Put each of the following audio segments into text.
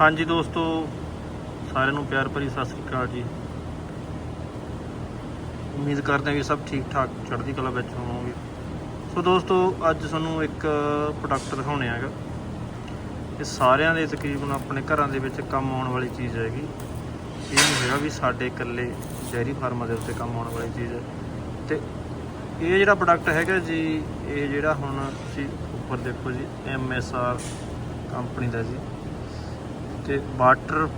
ਹਾਂਜੀ ਦੋਸਤੋ, ਸਾਰਿਆਂ ਨੂੰ ਪਿਆਰ ਭਰੀ ਸਤਿ ਸ੍ਰੀ ਅਕਾਲ ਜੀ। ਉਮੀਦ ਕਰਦੇ ਹਾਂ ਵੀ ਸਭ ਠੀਕ ਠਾਕ ਚੜ੍ਹਦੀ ਕਲਾ ਵਿੱਚ ਹੋਵੋਗੇ। ਸੋ ਦੋਸਤੋ, ਅੱਜ ਤੁਹਾਨੂੰ ਇੱਕ ਪ੍ਰੋਡਕਟ ਦਿਖਾਉਣੇ ਹੈਗਾ। ਇਹ ਸਾਰਿਆਂ ਦੇ ਤਕਰੀਬਨ ਆਪਣੇ ਘਰਾਂ ਦੇ ਵਿੱਚ ਕੰਮ ਆਉਣ ਵਾਲੀ ਚੀਜ਼ ਹੈਗੀ। ਇਹ ਨਹੀਂ ਹੈਗਾ ਵੀ ਸਾਡੇ ਇਕੱਲੇ ਡੈਰੀ ਫਾਰਮਾਂ ਦੇ ਉੱਤੇ ਕੰਮ ਆਉਣ ਵਾਲੀ ਚੀਜ਼ ਹੈ। ਤੇ ਇਹ ਜਿਹੜਾ ਪ੍ਰੋਡਕਟ ਹੈਗਾ ਜੀ, ਇਹ ਜਿਹੜਾ ਹੁਣ ਤੁਸੀਂ ਉੱਪਰ ਦੇਖੋ ਜੀ ਐਮ ਐਸ ਆਰ ਕੰਪਨੀ ਦਾ ਜੀ। ਤੇ ਵਾਟਰ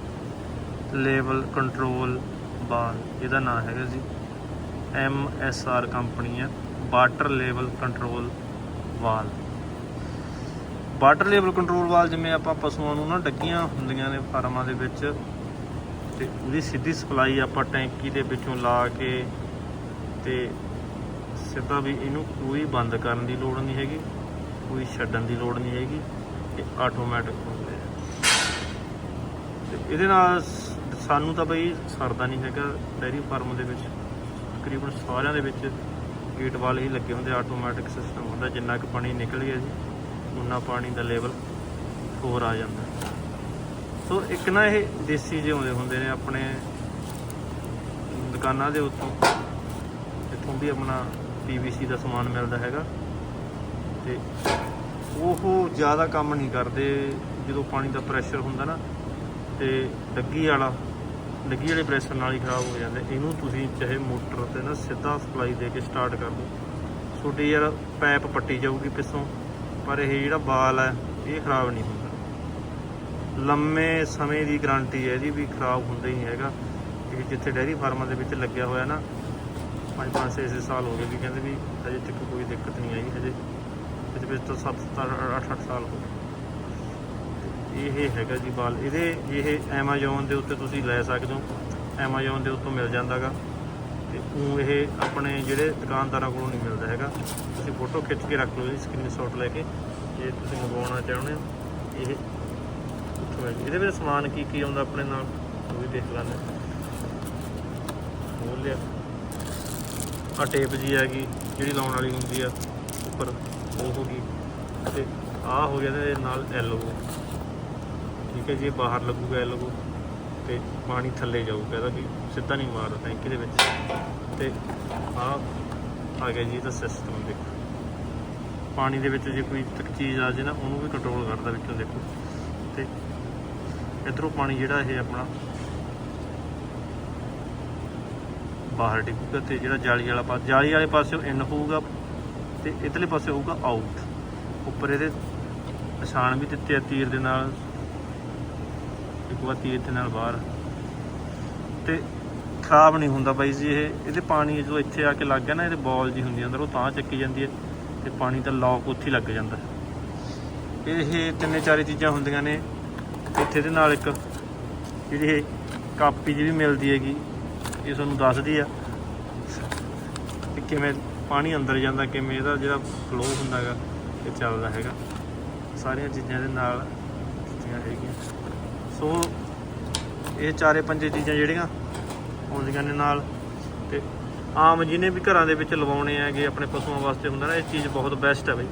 ਲੈਵਲ ਕੰਟਰੋਲ ਬਾਰ ਇਹਦਾ ਨਾਮ ਹੈਗਾ ਜੀ ਐਮ ਐਸ ਆਰ ਕੰਪਨੀ ਹੈ water level control valve. Water level control valve ਜਿਵੇਂ ਆਪਾਂ ਪਸ਼ੂਆਂ ਨੂੰ ਨਾ ਡੱਗੀਆਂ ਹੁੰਦੀਆਂ ਨੇ ਫਾਰਮਾਂ ਦੇ ਵਿੱਚ, ਤੇ ਉਹਦੀ ਸਿੱਧੀ ਸਪਲਾਈ ਆਪਾਂ ਟੈਂਕੀ ਦੇ ਵਿੱਚੋਂ ਲਾ ਕੇ ਤੇ ਸਿੱਧਾ ਵੀ ਇਹਨੂੰ ਕੋਈ ਬੰਦ ਕਰਨ ਦੀ ਲੋੜ ਨਹੀਂ ਹੈਗੀ, ਕੋਈ ਛੱਡਣ ਦੀ ਲੋੜ ਨਹੀਂ ਹੈਗੀ, ਇਹ ਆਟੋਮੈਟਿਕ ਤੇ ਇਹਦੇ ਨਾਲ ਸ- ਸਾਨੂੰ ਤਾਂ ਬਈ ਸਰਦਾ ਨਹੀਂ ਹੈਗਾ ਡੈਰੀ ਫਾਰਮ ਦੇ ਵਿੱਚ। ਤਕਰੀਬਨ ਸਾਰਿਆਂ ਦੇ ਵਿੱਚ ਗੇਟ ਵਾਲੇ ਹੀ ਲੱਗੇ ਹੁੰਦੇ ਆਟੋਮੈਟਿਕ ਸਿਸਟਮ ਹੁੰਦਾ, ਜਿੰਨਾ ਕੁ ਪਾਣੀ ਨਿਕਲ ਗਿਆ ਜੀ ਉਨਾ ਪਾਣੀ ਦਾ ਲੈਵਲ ਹੋਰ ਆ ਜਾਂਦਾ। ਸੋ ਇੱਕ ਨਾ ਇਹ ਦੇਸੀ ਜਿਹੇ ਆਉਂਦੇ ਹੁੰਦੇ ਨੇ ਆਪਣੇ ਦੁਕਾਨਾਂ ਦੇ ਉੱਤੋਂ, ਇੱਥੋਂ ਵੀ ਆਪਣਾ ਪੀਵੀਸੀ ਦਾ ਸਮਾਨ ਮਿਲਦਾ ਹੈਗਾ। ਤੇ ਉਹ ਜ਼ਿਆਦਾ ਕੰਮ ਨਹੀਂ ਕਰਦੇ, ਜਦੋਂ ਪਾਣੀ ਦਾ ਪ੍ਰੈਸ਼ਰ ਹੁੰਦਾ ਨਾ ਤੇ ਡੱਗੀ ਵਾਲਾ, ਡੱਗੀ ਵਾਲੇ ਪ੍ਰੈਸ਼ਰ ਨਾਲ ਹੀ ਖਰਾਬ ਹੋ ਜਾਂਦਾ। ਇਹਨੂੰ ਤੁਸੀਂ ਚਾਹੇ ਮੋਟਰ ਤੇ ਨਾ ਸਿੱਧਾ ਸਪਲਾਈ ਦੇ ਕੇ ਸਟਾਰਟ ਕਰ ਦਿਓ। ਤੁਹਾਡੀ ਯਾਰ ਪਾਈਪ ਪੱਟੀ ਜਾਊਗੀ ਪਿੱਛੋਂ, ਪਰ ਇਹ ਜਿਹੜਾ ਬਾਲ ਹੈ, ਇਹ ਖਰਾਬ ਨਹੀਂ ਹੁੰਦਾ। ਲੰਮੇ ਸਮੇਂ ਦੀ ਗਾਰੰਟੀ ਹੈ ਇਹਦੀ ਵੀ ਖਰਾਬ ਹੁੰਦਾ ਹੀ ਹੈਗਾ। ਇਹ ਜਿੱਥੇ ਡੈਰੀ ਫਾਰਮਾਂ ਦੇ ਵਿੱਚ ਲੱਗਿਆ ਹੋਇਆ ਨਾ, ਪੰਜ ਪੰਜ ਛੇ ਛੇ ਸਾਲ ਹੋ ਗਏ ਵੀ ਕਹਿੰਦੇ ਵੀ ਅਜੇ ਤੱਕ ਕੋਈ ਦਿੱਕਤ ਨਹੀਂ ਆਈ ਹਜੇ। ਇਹਦੇ ਵਿੱਚ ਤਾਂ 7 7 8 8 ਸਾਲ ਹੋ ਗਏ। ਇਹ ਹੈਗਾ ਜੀ ਬਾਲ। ਇਹਦੇ ਇਹ Amazon ਦੇ ਉੱਤੇ ਤੁਸੀਂ ਲੈ ਸਕਦੇ ਹੋ। Amazon ਦੇ ਉੱਤੋਂ ਮਿਲ ਜਾਂਦਾਗਾ। ਤੇ ਉਹ ਇਹ ਆਪਣੇ ਜਿਹੜੇ ਦੁਕਾਨਦਾਰਾਂ ਕੋਲੋਂ ਨਹੀਂ ਮਿਲਦਾ ਹੈਗਾ। ਤੁਸੀਂ ਫੋਟੋ ਖਿੱਚ ਕੇ ਰੱਖ ਲਓ ਜੀ ਸਕਰੀਨਸ਼ਾਟ ਲੈ ਕੇ। ਜੇ ਤੁਸੀਂ ਮੰਗਵਾਉਣਾ ਚਾਹੁੰਦੇ ਹੋ, ਇਹ ਉੱਥੋਂ ਹੈ ਜੀ। ਇਹਦੇ ਵਿੱਚ ਸਮਾਨ ਕੀ ਕੀ ਆਉਂਦਾ ਆਪਣੇ ਨਾਲ? ਉਹ ਵੀ ਦੇਖ ਲੈਂਦੇ ਖੋਲ ਲਿਆ। ਆ ਟੇਪ ਜੀ ਹੈਗੀ, ਜਿਹੜੀ ਲਾਉਣ ਵਾਲੀ ਹੁੰਦੀ ਆ, ਉੱਪਰ। ਉਹ ਹੋ ਗਈ। ਤੇ ਆ ਹੋ ਗਿਆ ਤੇ ਨਾਲ ਐਲਓ ਠੀਕ ਹੈ ਜੀ ਬਾਹਰ ਲੱਗੂਗਾ, ਇਹ ਲੱਗੂ। ਤੇ ਪਾਣੀ ਥੱਲੇ ਜਾਊਗਾ, ਇਹਦਾ ਵੀ ਸਿੱਧਾ ਨਹੀਂ ਮਾਰਦਾ, ਟੈਂਕੀ ਦੇ ਵਿੱਚ। ਤੇ ਆ ਆ ਗਿਆ ਜੀ ਇਹਦਾ ਸਿਸਟਮ ਦੇਖੋ। ਪਾਣੀ ਦੇ ਵਿੱਚ ਜੇ ਕੋਈ ਤੱਕ ਚੀਜ਼ ਆ ਜੇ ਨਾ, ਉਹਨੂੰ ਵੀ ਕੰਟਰੋਲ ਕਰਦਾ ਵਿੱਚੋਂ, ਦੇਖੋ। ਤੇ ਇਧਰੋਂ ਪਾਣੀ ਜਿਹੜਾ ਇਹ ਆਪਣਾ ਬਾਹਰ ਡਿੱਗੂਗਾ ਤੇ ਜਿਹੜਾ ਜਾਲੀ ਵਾਲਾ ਪਾਸ ਜਾਲੀ ਵਾਲੇ ਪਾਸਿਓਂ ਇਨ ਹੋਊਗਾ ਤੇ ਇਧਰਲੇ ਪਾਸੇ ਹੋਊਗਾ ਆਊਟ ਉੱਪਰ ਇਹਦੇ ਨਿਸ਼ਾਨ ਵੀ ਦਿੱਤੇ ਆ ਤੀਰ ਦੇ ਨਾਲ। ਇੱਕ ਵਾਰ ਤੀਰ ਦੇ ਨਾਲ ਬਾਹਰ। ਤੇ ਖਰਾਬ ਨਹੀਂ ਹੁੰਦਾ ਬਾਈ ਜੀ, ਇਹ ਇਹਦੇ ਪਾਣੀ ਜਦੋਂ ਇੱਥੇ ਆ ਕੇ ਲੱਗ ਗਿਆ ਨਾ, ਇਹਦੇ ਬੋਲ ਜੀ ਹੁੰਦੀ ਆ ਅੰਦਰ, ਉਹ ਤਾਂ ਚੱਕੀ ਜਾਂਦੀ ਹੈ ਤੇ ਪਾਣੀ ਦਾ ਲੌਕ ਉੱਥੇ ਹੀ ਲੱਗ ਜਾਂਦਾ। ਇਹ ਤਿੰਨੇ ਚਾਰੇ ਚੀਜ਼ਾਂ ਹੁੰਦੀਆਂ ਨੇ। ਇੱਥੇ ਦੇ ਨਾਲ ਇੱਕ ਜਿਹੜੀ ਇਹ ਕਾਪੀ ਜਿਹੜੀ ਮਿਲਦੀ ਹੈਗੀ, ਇਹ ਤੁਹਾਨੂੰ ਦੱਸਦੀ ਆ ਕਿ ਕਿਵੇਂ ਪਾਣੀ ਅੰਦਰ ਜਾਂਦਾ, ਕਿਵੇਂ ਇਹਦਾ ਜਿਹੜਾ ਫਲੋ ਹੁੰਦਾ ਹੈਗਾ, ਇਹ ਚੱਲਦਾ ਹੈਗਾ। ਸਾਰੀਆਂ ਚੀਜ਼ਾਂ ਦੇ ਨਾਲ ਦਿੱਤੀਆਂ ਹੈਗੀਆਂ। ਸੋ ਇਹ ਚਾਰੇ ਪੰਜੇ ਚੀਜ਼ਾਂ ਜਿਹੜੀਆਂ ਆਉਂਦੀਆਂ ਨੇ ਨਾਲ ਤੇ ਆਮ ਜਿਹਨੇ ਵੀ ਘਰਾਂ ਦੇ ਵਿੱਚ ਲਵਾਉਣੇ ਹੈਗੇ ਆਪਣੇ ਪਸ਼ੂਆਂ ਵਾਸਤੇ ਹੁੰਦਾ ਨਾ, ਇਹ ਚੀਜ਼ ਬਹੁਤ ਬੈਸਟ ਹੈ ਬਈ।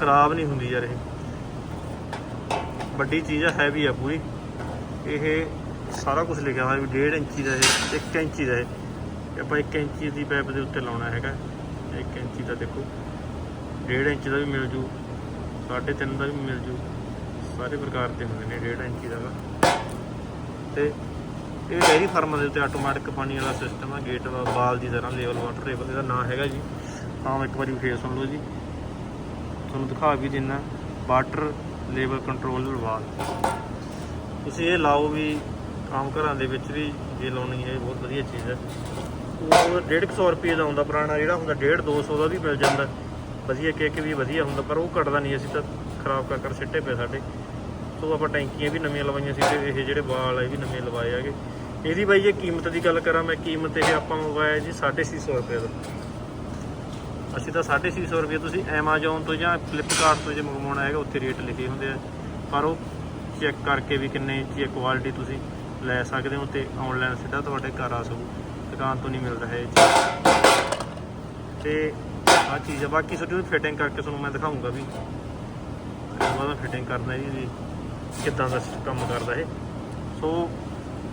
ਖਰਾਬ ਨਹੀਂ ਹੁੰਦੀ ਯਾਰ ਇਹ। ਵੱਡੀ ਚੀਜ਼ ਹੈ ਹੈਵੀ ਆ ਪੂਰੀ। ਇਹ ਸਾਰਾ ਕੁਝ ਲਿਖਿਆ ਹੋਇਆ ਵੀ 1.5 ਇੰਚੀ ਦਾ ਇਹ 1 ਇੰਚੀ ਦਾ ਇਹ। ਤੇ ਆਪਾਂ 1 ਇੰਚੀ ਦੀ ਪਾਈਪ ਦੇ ਉੱਤੇ ਲਾਉਣਾ ਹੈਗਾ। 1 ਇੰਚੀ ਦਾ ਦੇਖੋ। 1.5 ਇੰਚ ਦਾ ਵੀ ਮਿਲ ਜੂ 3.5 ਦਾ ਵੀ ਮਿਲ ਜੂ। ਸਾਰੇ ਪ੍ਰਕਾਰ ਦੇ ਹੁੰਦੇ ਨੇ 1.5 ਇੰਚੀ ਦਾ ਵਾ। ਤੇ ਇਹ ਡੈਰੀ ਫਾਰਮਾਂ ਦੇ ਉੱਤੇ ਆਟੋਮੈਟਿਕ ਪਾਣੀ ਵਾਲਾ ਸਿਸਟਮ ਆ ਗੇਟ ਬਾਲ ਦੀ ਤਰ੍ਹਾਂ ਲੈਵਲ ਵਾਟਰ ਲੈਵਲ ਇਹਦਾ ਨਾਮ ਹੈਗਾ ਜੀ। ਆਮ ਇੱਕ ਵਾਰੀ ਫੇਰ ਸੁਣ ਲਓ ਜੀ। ਤੁਹਾਨੂੰ ਦਿਖਾ ਵੀ ਦਿੰਨਾ ਵਾਟਰ ਲੈਵਲ ਕੰਟਰੋਲ ਵਾਲ। ਤੁਸੀਂ ਇਹ ਲਾਓ ਵੀ, ਆਮ ਘਰਾਂ ਦੇ ਵਿੱਚ ਵੀ ਜੇ ਲਾਉਣੀ ਹੈ, ਇਹ ਬਹੁਤ ਵਧੀਆ ਚੀਜ਼ ਹੈ ਉਹ 150 ਰੁਪਏ ਦਾ ਆਉਂਦਾ ਪੁਰਾਣਾ, ਜਿਹੜਾ ਹੁੰਦਾ 1.5 200 ਦਾ ਵੀ ਮਿਲ ਜਾਂਦਾ। ਵਧੀਆ ਕੇਕ ਵੀ ਵਧੀਆ ਹੁੰਦਾ, ਪਰ ਉਹ ਘਟਦਾ ਨਹੀਂ, ਅਸੀਂ ਤਾਂ ਖਰਾਬ ਕਰ ਕਰ ਸਿੱਟੇ ਪਏ ਸਾਡੇ। ਸੋ ਆਪਾਂ ਟੈਂਕੀਆਂ ਵੀ ਨਵੀਆਂ ਲਵਾਈਆਂ ਸੀ ਤੇ ਇਹ ਜਿਹੜੇ ਵਾਲ ਆ, ਇਹ ਵੀ ਨਵੇਂ ਲਵਾਏ ਹੈਗੇ। ਇਹਦੀ ਬਾਈ ਜੇ ਕੀਮਤ ਦੀ ਗੱਲ ਕਰਾਂ ਮੈਂ, ਕੀਮਤ ਇਹ ਆਪਾਂ ਮੰਗਵਾਇਆ ਜੀ 650 ਰੁਪਏ ਦਾ। ਅਸੀਂ ਤਾਂ 650 ਰੁਪਏ ਤੁਸੀਂ Amazon ਤੋਂ ਜਾਂ Flipkart ਤੋਂ ਜੇ ਮੰਗਵਾਉਣਾ ਹੈਗਾ, ਉੱਥੇ ਰੇਟ ਲਿਖੇ ਹੁੰਦੇ ਆ। ਪਰ ਉਹ ਚੈੱਕ ਕਰਕੇ ਵੀ ਕਿੰਨੇ ਇੰਚੀ ਹੈ ਕੁਆਲਿਟੀ ਤੁਸੀਂ ਲੈ ਸਕਦੇ ਹੋ ਤੇ ਆਨਲਾਈਨ ਸਿੱਧਾ ਤੁਹਾਡੇ ਘਰ ਆ ਸਕੂ ਦੁਕਾਨ ਤੋਂ ਨਹੀਂ ਮਿਲਦਾ ਹੈ ਇਹ ਚੀਜ਼। ਤੇ ਆ ਚੀਜ਼ ਆ, ਬਾਕੀ ਤੁਹਾਡੀ ਫਿਟਿੰਗ ਕਰਕੇ ਤੁਹਾਨੂੰ ਮੈਂ ਦਿਖਾਉਂਗਾ ਵੀ। ਉਹਦਾ ਫਿਟਿੰਗ ਕਰਨਾ ਜੀ। ਵੀ ਕਿੱਦਾਂ ਦਾ ਕੰਮ ਕਰਦਾ ਇਹ? ਸੋ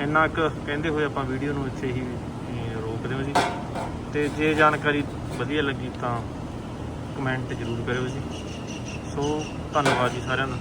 ਇੰਨਾ ਕੁ ਕਹਿੰਦੇ ਹੋਏ ਆਪਾਂ ਵੀਡੀਓ ਨੂੰ ਇੱਥੇ ਹੀ ਅਹ, ਰੋਕ ਦਿਓ ਜੀ। ਤੇ ਜੇ ਜਾਣਕਾਰੀ ਵਧੀਆ ਲੱਗੀ ਤਾਂ ਕਮੈਂਟ ਜ਼ਰੂਰ ਕਰਿਓ ਜੀ। ਸੋ ਧੰਨਵਾਦ ਜੀ ਸਾਰਿਆਂ ਦਾ।